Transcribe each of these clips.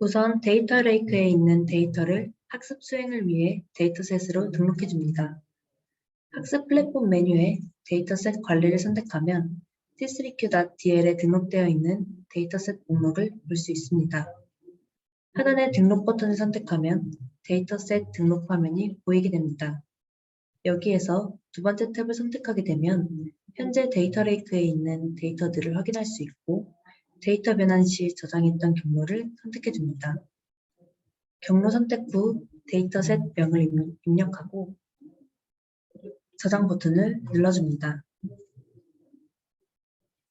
우선 데이터 레이크에 있는 데이터를 학습 수행을 위해 데이터셋으로 등록해 줍니다. 학습 플랫폼 메뉴에 데이터셋 관리를 선택하면 t3q.dl에 등록되어 있는 데이터셋 목록을 볼 수 있습니다. 하단의 등록 버튼을 선택하면 데이터셋 등록 화면이 보이게 됩니다. 여기에서 두 번째 탭을 선택하게 되면 현재 데이터 레이크에 있는 데이터들을 확인할 수 있고 데이터 변환 시 저장했던 경로를 선택해 줍니다. 경로 선택 후 데이터셋 명을 입- 입력하고 저장 버튼을 눌러줍니다.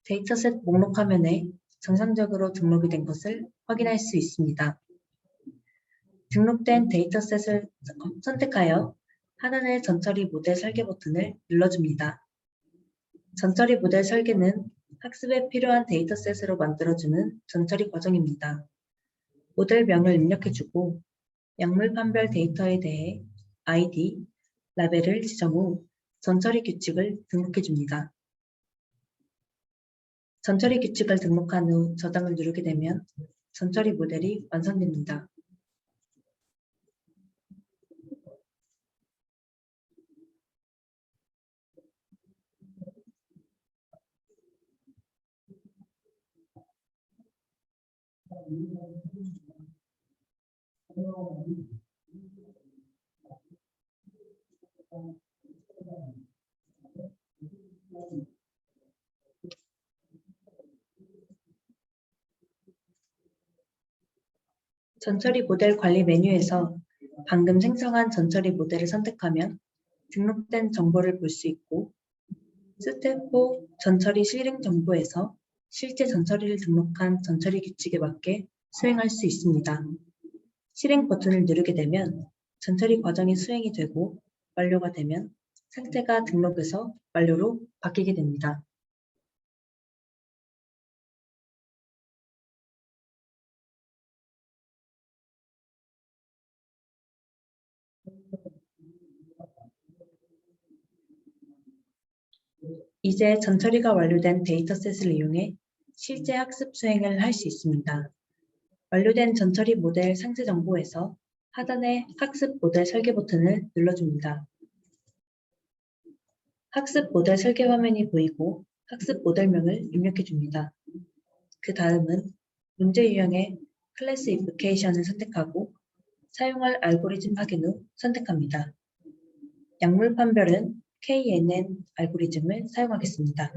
데이터셋 목록 화면에 정상적으로 등록이 된 것을 확인할 수 있습니다. 등록된 데이터셋을 선택하여 하단의 전처리 모델 설계 버튼을 눌러줍니다. 전처리 모델 설계는 학습에 필요한 데이터셋으로 만들어주는 전처리 과정입니다. 모델명을 입력해주고 약물 판별 데이터에 대해 ID, 라벨을 지정 후 전처리 규칙을 등록해줍니다. 전처리 규칙을 등록한 후 저장을 누르게 되면 전처리 모델이 완성됩니다. 전처리 모델 관리 메뉴에서 방금 생성한 전처리 모델을 선택하면 등록된 정보를 볼 수 있고 스텝 4 전처리 실행 정보에서 실제 전처리를 등록한 전처리 규칙에 맞게 수행할 수 있습니다. 실행 버튼을 누르게 되면 전처리 과정이 수행이 되고 완료가 되면 상태가 등록에서 완료로 바뀌게 됩니다. 이제 전처리가 완료된 데이터셋을 이용해 실제 학습 수행을 할 수 있습니다. 완료된 전처리 모델 상세 정보에서 하단의 학습 모델 설계 버튼을 눌러줍니다. 학습 모델 설계 화면이 보이고 학습 모델명을 입력해 줍니다. 그 다음은 문제 유형의 클래스 인플케이션을 선택하고 사용할 알고리즘 확인 후 선택합니다. 약물 판별은 KNN 알고리즘을 사용하겠습니다.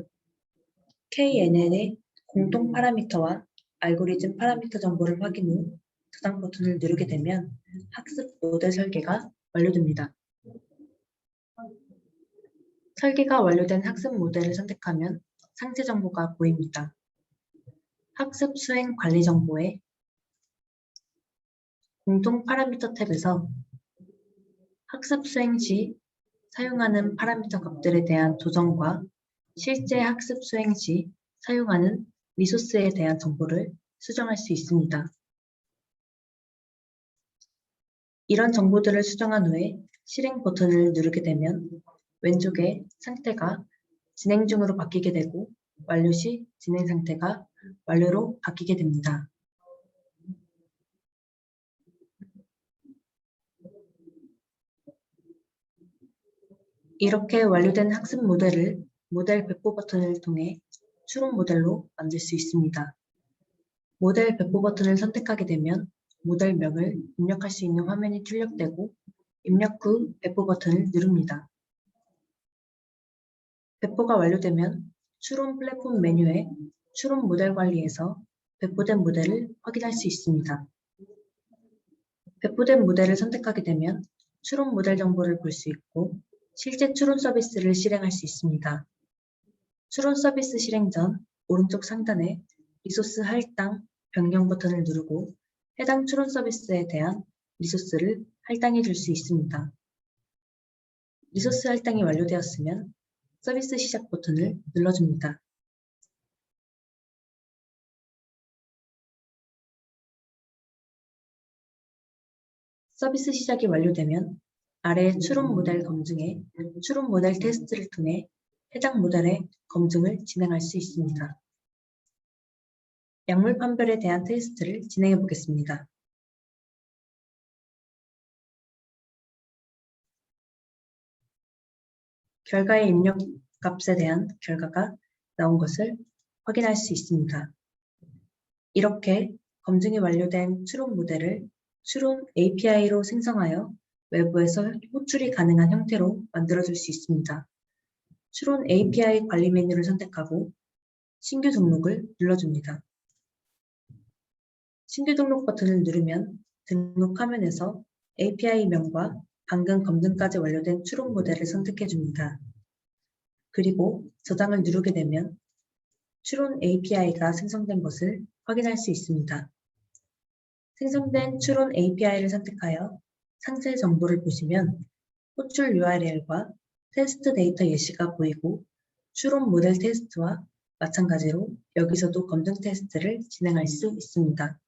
KNN의 공통 파라미터와 알고리즘 파라미터 정보를 확인 후 저장 버튼을 누르게 되면 학습 모델 설계가 완료됩니다. 설계가 완료된 학습 모델을 선택하면 상세 정보가 보입니다. 학습 수행 관리 정보에 공통 파라미터 탭에서 학습 수행 시 사용하는 파라미터 값들에 대한 조정과 실제 학습 수행 시 사용하는 리소스에 대한 정보를 수정할 수 있습니다. 이런 정보들을 수정한 후에 실행 버튼을 누르게 되면 왼쪽에 상태가 진행 중으로 바뀌게 되고 완료 시 진행 상태가 완료로 바뀌게 됩니다. 이렇게 완료된 학습 모델을 모델 배포 버튼을 통해 추론 모델로 만들 수 있습니다. 모델 배포 버튼을 선택하게 되면 모델명을 입력할 수 있는 화면이 출력되고 입력 후 배포 버튼을 누릅니다. 배포가 완료되면 추론 플랫폼 메뉴에 추론 모델 관리에서 배포된 모델을 확인할 수 있습니다. 배포된 모델을 선택하게 되면 추론 모델 정보를 볼 수 있고 실제 추론 서비스를 실행할 수 있습니다. 추론 서비스 실행 전 오른쪽 상단에 리소스 할당 변경 버튼을 누르고 해당 추론 서비스에 대한 리소스를 할당해 줄 수 있습니다. 리소스 할당이 완료되었으면 서비스 시작 버튼을 눌러줍니다. 서비스 시작이 완료되면 아래 추론 모델 검증에 추론 모델 테스트를 통해 해당 모델의 검증을 진행할 수 있습니다. 약물 판별에 대한 테스트를 진행해 보겠습니다. 결과의 입력 값에 대한 결과가 나온 것을 확인할 수 있습니다. 이렇게 검증이 완료된 추론 모델을 추론 API로 생성하여 외부에서 호출이 가능한 형태로 만들어줄 수 있습니다. 추론 API 관리 메뉴를 선택하고 신규 등록을 눌러줍니다. 신규 등록 버튼을 누르면 등록 화면에서 API명과 방금 검증까지 완료된 추론 모델을 선택해 줍니다. 그리고 저장을 누르게 되면 추론 API가 생성된 것을 확인할 수 있습니다. 생성된 추론 API를 선택하여 상세 정보를 보시면 호출 URL과 테스트 데이터 예시가 보이고 추론 모델 테스트와 마찬가지로 여기서도 검증 테스트를 진행할 수 있습니다.